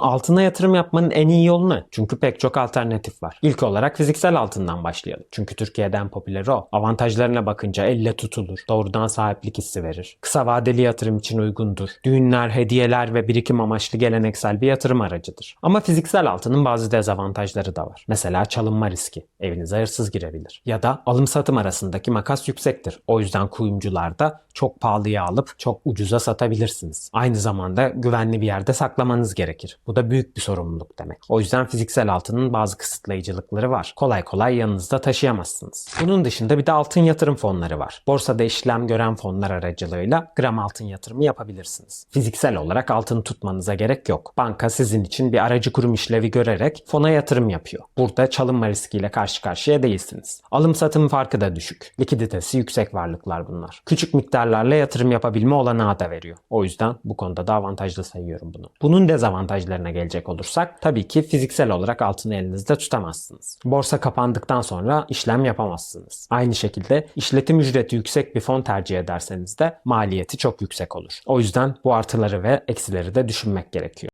Altına yatırım yapmanın en iyi yolu ne? Çünkü pek çok alternatif var. İlk olarak fiziksel altından başlayalım. Çünkü Türkiye'den popüleri o. Avantajlarına bakınca elle tutulur. Doğrudan sahiplik hissi verir. Kısa vadeli yatırım için uygundur. Düğünler, hediyeler ve birikim amaçlı geleneksel bir yatırım aracıdır. Ama fiziksel altının bazı dezavantajları da var. Mesela çalınma riski. Evinize hırsız girebilir. Ya da alım satım arasındaki makas yüksektir. O yüzden kuyumcular da çok pahalıya alıp çok ucuza satabilirsiniz. Aynı zamanda güvenli bir yerde saklamanız gerekir. Bu da büyük bir sorumluluk demek. O yüzden fiziksel altının bazı kısıtlayıcılıkları var. Kolay kolay yanınızda taşıyamazsınız. Bunun dışında bir de altın yatırım fonları var. Borsada işlem gören fonlar aracılığıyla gram altın yatırımı yapabilirsiniz. Fiziksel olarak altın tutmanıza gerek yok. Banka sizin için bir aracı kurum işlevi görerek fona yatırım yapıyor. Burada çalınma riskiyle karşı karşıya değilsiniz. Alım satım farkı da düşük. Likiditesi yüksek varlıklar bunlar. Küçük miktarlarla yatırım yapabilme olanağı da veriyor. O yüzden bu konuda da avantajlı sayıyorum bunu. Bunun dezavantajlarına gelecek olursak tabii ki fiziksel olarak altını elinizde tutamazsınız. Borsa kapandıktan sonra işlem yapamazsınız. Aynı şekilde işletim ücreti yüksek bir fon tercih ederseniz de maliyeti çok yüksek olur. O yüzden bu artıları ve eksileri de düşünmek gerekiyor.